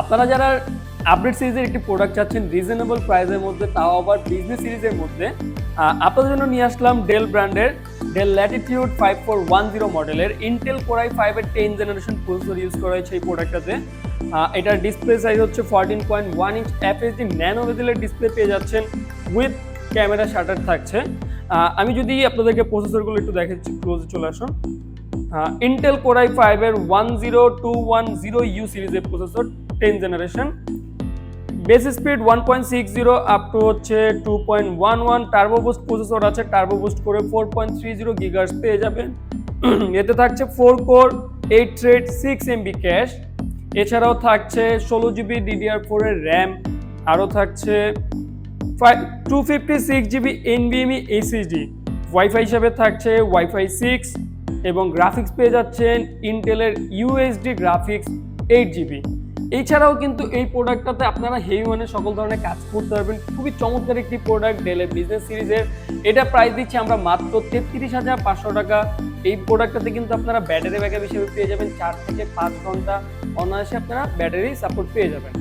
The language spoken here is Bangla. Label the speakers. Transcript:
Speaker 1: আপনারা যারা আপডেট সিরিজের একটি প্রোডাক্ট চাচ্ছেন রিজনেবল প্রাইসের মধ্যে, তাও আবার বিজনেস সিরিজের মধ্যে আপনাদের জন্য নিয়ে আসলাম ডেল ব্র্যান্ডের Dell Latitude five four one zero মডেলের ইন্টেল কোরাই ফাইভের টেন জেনারেশন প্রসেসর ইউজ করা হয়েছে এই প্রোডাক্টটাতে এটার ডিসপ্লে সাইজ হচ্ছে fourteen point one inch FHD nano ভেজেলের display পেয়ে যাচ্ছেন উইথ ক্যামেরা শাটার থাকছে। আমি যদি আপনাদেরকে প্রসেসরগুলো একটু দেখাচ্ছি ক্লোজে চলে আসুন। ইন্টেল কোরাই ফাইভের one zero two one zero U সিরিজের processor ten generation base speed one point six zero up to হচ্ছে two point one one turbo boost processor আছে টার্বো বুস্ট করে four point three zero gigahertz পেয়ে যাবেন এতে থাকছে four core eight thread six MB cache এছাড়াও থাকছে ষোলো জিবি ডিডিআর ফোরের র্যাম আরও থাকছে five two fifty six GB এনবিএমই HSD wifi হিসাবে থাকছে ওয়াইফাই সিক্স এবং গ্রাফিক্স পেয়ে যাচ্ছেন ইন্টেলের ইউএসডি গ্রাফিক্স এইট জিবি এছাড়াও কিন্তু এই প্রোডাক্টটাতে আপনারা হেভি মানে সকল ধরনের কাজ করতে পারবেন। খুবই চমৎকার একটি প্রোডাক্ট ডেলের বিজনেস সিরিজের এটা প্রাইস দিচ্ছি আমরা মাত্র তেত্রিশ হাজার পাঁচশো টাকা। এই প্রোডাক্টটাতে কিন্তু আপনারা ব্যাটারি ব্যাকআপ হিসেবে পেয়ে যাবেন চার থেকে পাঁচ ঘণ্টা। অনায়াসে আপনারা ব্যাটারি সাপোর্ট পেয়ে যাবেন।